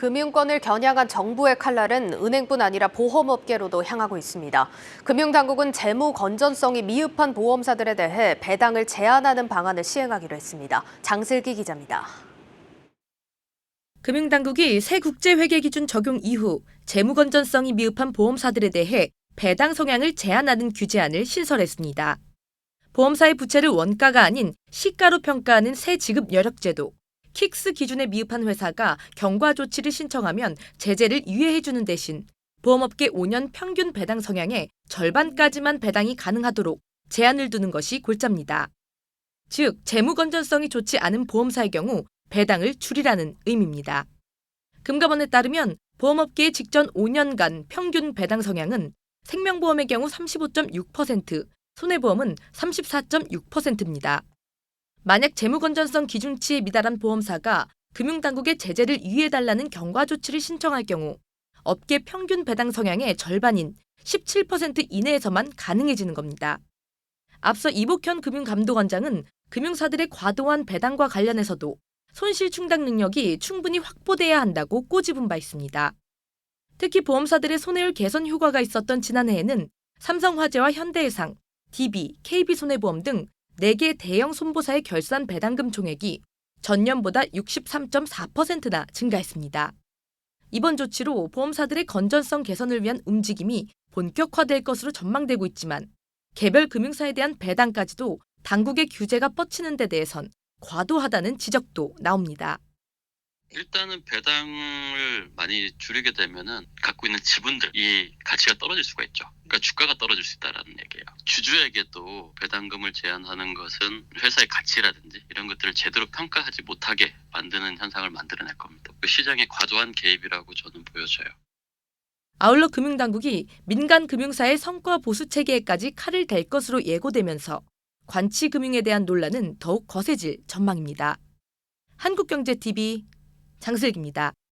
금융권을 겨냥한 정부의 칼날은 은행뿐 아니라 보험업계로도 향하고 있습니다. 금융당국은 재무 건전성이 미흡한 보험사들에 대해 배당을 제한하는 방안을 시행하기로 했습니다. 장슬기 기자입니다. 금융당국이 새 국제회계 기준 적용 이후 재무 건전성이 미흡한 보험사들에 대해 배당 성향을 제한하는 규제안을 신설했습니다. 보험사의 부채를 원가가 아닌 시가로 평가하는 새 지급 여력 제도, 킥스 기준에 미흡한 회사가 경과 조치를 신청하면 제재를 유예해 주는 대신 보험업계 5년 평균 배당 성향의 절반까지만 배당이 가능하도록 제한을 두는 것이 골자입니다. 즉, 재무 건전성이 좋지 않은 보험사의 경우 배당을 줄이라는 의미입니다. 금감원에 따르면 보험업계의 직전 5년간 평균 배당 성향은 생명보험의 경우 35.6%, 손해보험은 34.6%입니다. 만약 재무건전성 기준치에 미달한 보험사가 금융당국의 제재를 유예해달라는 경과 조치를 신청할 경우 업계 평균 배당 성향의 절반인 17% 이내에서만 가능해지는 겁니다. 앞서 이복현 금융감독원장은 금융사들의 과도한 배당과 관련해서도 손실 충당 능력이 충분히 확보돼야 한다고 꼬집은 바 있습니다. 특히 보험사들의 손해율 개선 효과가 있었던 지난해에는 삼성화재와 현대해상, DB, KB손해보험 등 4개 대형 손보사의 결산 배당금 총액이 전년보다 63.4%나 증가했습니다. 이번 조치로 보험사들의 건전성 개선을 위한 움직임이 본격화될 것으로 전망되고 있지만 개별 금융사에 대한 배당까지도 당국의 규제가 뻗치는 데 대해선 과도하다는 지적도 나옵니다. 일단은 배당을 많이 줄이게 되면은 갖고 있는 지분들이 가치가 떨어질 수가 있죠. 그러니까 주가가 떨어질 수 있다라는 얘기예요. 주주에게도 배당금을 제한하는 것은 회사의 가치라든지 이런 것들을 제대로 평가하지 못하게 만드는 현상을 만들어낼 겁니다. 그 시장의 과도한 개입이라고 저는 보여져요. 아울러 금융당국이 민간 금융사의 성과 보수 체계에까지 칼을 댈 것으로 예고되면서 관치 금융에 대한 논란은 더욱 거세질 전망입니다. 한국경제TV 장슬기입니다.